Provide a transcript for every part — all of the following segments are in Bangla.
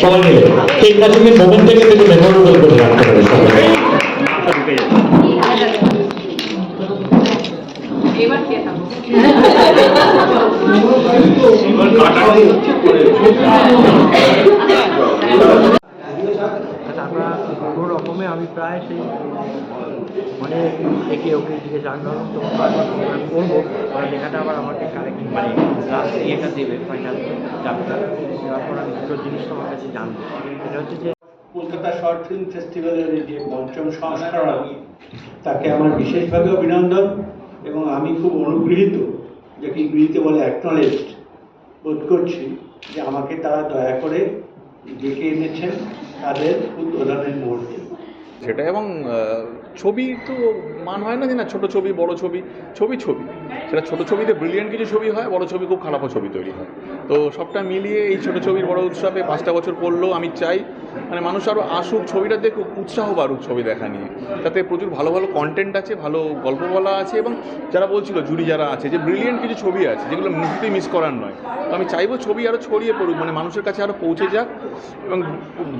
সবাই মিলে কাশ্মীর মোমেন্টটাকে কিন্তু মেমোরেবল করে রাখতে পারে সবাই এবার কে থাকব আচ্ছা আমরা কোনো রকমে সেই মানে একে ওকে দিকে তখন বারবার করব আর লেখাটা আবার আমাকে কারেক্ট মানে লাস্ট ইয়েটা দেবে ফাইনাল চাপটা দেওয়ার পর আমি দুটো জিনিস তোমার কাছে জানব। এটা হচ্ছে যে কলকাতা শর্ট ফিল্ম ফেস্টিভ্যালের যে পঞ্চম সংস্করণ, তাকে আমার বিশেষভাবে অভিনন্দন এবং আমি খুব অনুগৃহীত যাকে গৃহীত বলে অ্যাকনোলেজড বোধ করছি যে আমাকে তারা দয়া করে ডেকে এনেছেন তাদের উদ্বোধনের মুহূর্তে। সেটা এবং ছবি তো মান হয় না যে না, ছোটো ছবি, বড় ছবি ছবি ছবি। সেটা ছোটো ছবিতে ব্রিলিয়েন্ট কিছু ছবি হয়, বড় ছবি খুব খারাপও ছবি তৈরি হয়। তো সবটা মিলিয়ে এই ছোটো ছবির বড় উৎসবে পাঁচটা বছর পড়লেও আমি চাই মানে মানুষ আরও আসুক ছবিটা দেখুক উৎসাহ বাড়ুক ছবি দেখা নিয়ে। তাতে প্রচুর ভালো ভালো কন্টেন্ট আছে, ভালো গল্প বলা আছে এবং যারা বলছিল জুরি যারা আছে, যে ব্রিলিয়েন্ট কিছু ছবি আছে, যেগুলো মুহূর্তেই মিস করার নয়। তো আমি চাইব ছবি আরও ছড়িয়ে পড়ুক মানে মানুষের কাছে আরও পৌঁছে যাক এবং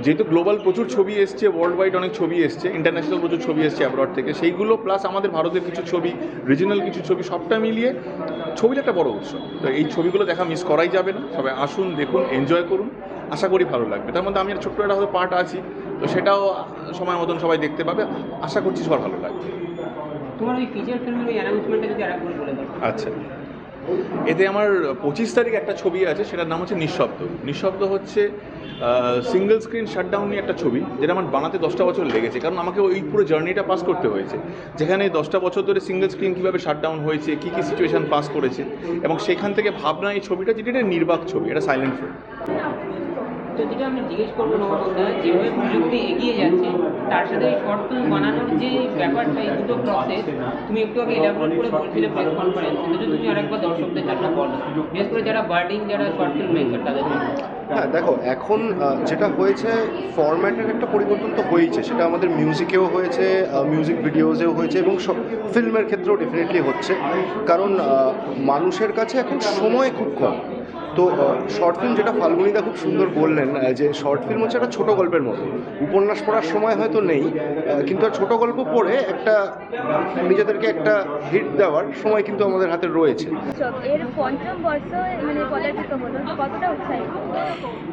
যেহেতু গ্লোবাল প্রচুর ছবি এসছে ওয়ার্ল্ড ওয়াইড অনেক ছবি এসছে ইন্টারন্যাশনাল প্রচুর ছবি এসছে অ্যাব্রড থেকে। সেইগুলো প্লাস আমাদের ভারতের কিছু ছবি রিজিনাল কিছু ছবি সবটা মিলিয়ে ছবিটা একটা বড় উৎসব তো এই ছবিগুলো দেখা মিস করাই যাবে না। সবাই আসুন দেখুন এনজয় করুন। আশা করি ভালো লাগবে। তার মধ্যে আমি একটা ছোট্ট একটা হয়তো পার্ট আছি তো সেটাও সময় মতন সবাই দেখতে পাবে। আশা করছি সবার ভালো লাগবে। তোমার ওই ফিচার ফিল্মের ওই অ্যানাউন্সমেন্টটা যদি আরেকবার বলে দাও। আচ্ছা। এতে আমার পঁচিশ তারিখ একটা ছবি আছে সেটার নাম হচ্ছে নিঃশব্দ। নিঃশব্দ হচ্ছে সিঙ্গেল স্ক্রিন শাটডাউন নিয়ে একটা ছবি, যেটা আমার বানাতে দশটা বছর লেগেছে, কারণ আমাকে ওই পুরো জার্নিটা পাস করতে হয়েছে। যেখানে দশটা বছর ধরে সিঙ্গেল স্ক্রিন কীভাবে শাটডাউন হয়েছে, কী কী সিচুয়েশান পাস করেছে, এবং সেখান থেকে ভাবনা এই ছবিটা যেটা নির্বাক ছবি, এটা সাইলেন্ট ফিল্ম যেটা আমি জিজ্ঞেস করব নবদা যেভাবে প্রযুক্তি এগিয়ে যাচ্ছে, তার সাথে শর্ট ফিল্ম বানানোর যে ব্যাপারটা, এই দুটো প্রসেস তুমি একটু আগে ইলাবোরেট করে বলছিলে প্রেস কনফারেন্সে যদি তুমি আরেকবার দর্শকদের জন্য বলো, বিশেষ করে যারা বার্ডিং যারা শর্ট ফিল্ম মেকার তাদের জন্য হ্যাঁ দেখো, এখন যেটা হয়েছে ফরম্যাটের একটা পরিবর্তন তো হয়েইছে, সেটা আমাদের মিউজিকেও হয়েছে মিউজিক ভিডিওসেও হয়েছে, এবং সব ফিল্মের ক্ষেত্রেও ডেফিনেটলি হচ্ছে। কারণ মানুষের কাছে এখন সময় খুব কম। তো শর্ট ফিল্ম যেটা ফাল্গুনিদা খুব সুন্দর বললেন যে শর্ট ফিল্ম হচ্ছে একটা ছোটো গল্পের মতো। উপন্যাস পড়ার সময় হয়তো নেই কিন্তু আর ছোটো গল্প পড়ে একটা নিজেদেরকে একটা হিট দেওয়ার সময় কিন্তু আমাদের হাতে রয়েছে। এর পঞ্চম বর্ষ মানে কতটা উৎসাহিত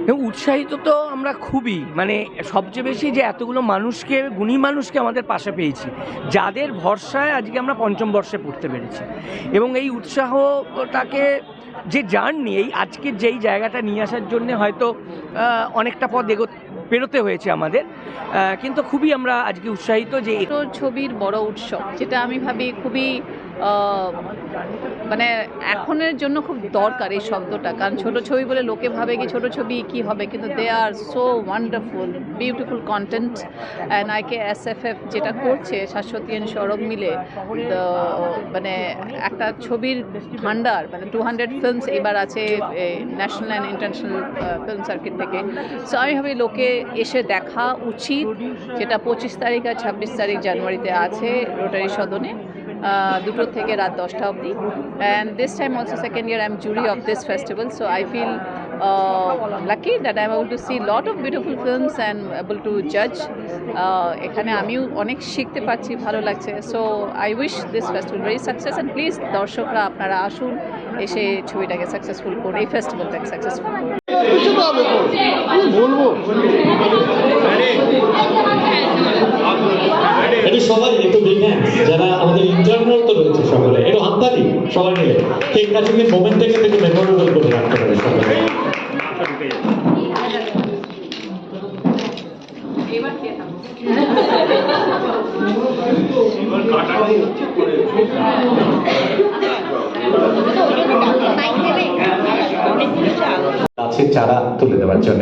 এবং উৎসাহিত তো আমরা খুবই। মানে সবচেয়ে বেশি যে এতগুলো মানুষকে গুণী মানুষকে আমাদের পাশে পেয়েছি যাদের ভরসায় আজকে আমরা পঞ্চম বর্ষে পড়তে পেরেছি। এবং এই উৎসাহটাকে যে জার্নি, এই আজকের যেই জায়গাটা নিয়ে আসার জন্য হয়তো অনেকটা পথ এগো পেরোতে হয়েছে আমাদের। কিন্তু খুবই আমরা আজকে উৎসাহিত যে ছবির বড় উৎসব, যেটা আমি ভাবি খুবই মানে এখনের জন্য খুব দরকার এই শব্দটা। কারণ ছোট ছবি বলে লোকে ভাবে কি ছোট ছবি কি হবে, কিন্তু they are so wonderful beautiful content and I K S F F যেটা করছে, শাশ্বতী অ্যান্ড সৌরভ মিলে মানে একটা ছবির ভান্ডার মানে টু হান্ড্রেড ফিল্মস এবার আছে national and international film circuit থেকে। সো আমি ভাবি লোকে এসে দেখা উচিত যেটা পঁচিশ তারিখ আর ছাব্বিশ তারিখ জানুয়ারিতে আছে রোটারি সদনে দুটো থেকে রাত দশটা অবধি। And this time also second year I am jury of this festival so I feel lucky that I am to see lot of beautiful films and able to জাজ এখানে আমিও অনেক শিখতে পারছি, ভালো লাগছে। So I wish this festival very success and please দর্শকরা আপনারা আসুন, এসে ছবিটাকে সাকসেসফুল করুন, এই ফেস্টিভ্যালটাকে সাকসেসফুল করুন। একটু সবাই একটু বিগ হ্যান্ডস যারা আমাদের ইন্টারনাল তো রয়েছে সকলে একটু হাততালি সবাই মিলে। কেক কাটিং এর মোমেন্টটাকে কিন্তু মেমোরেবল করে রাখতে পারে থাকব গাছের চারা তুলে দেওয়ার জন্য।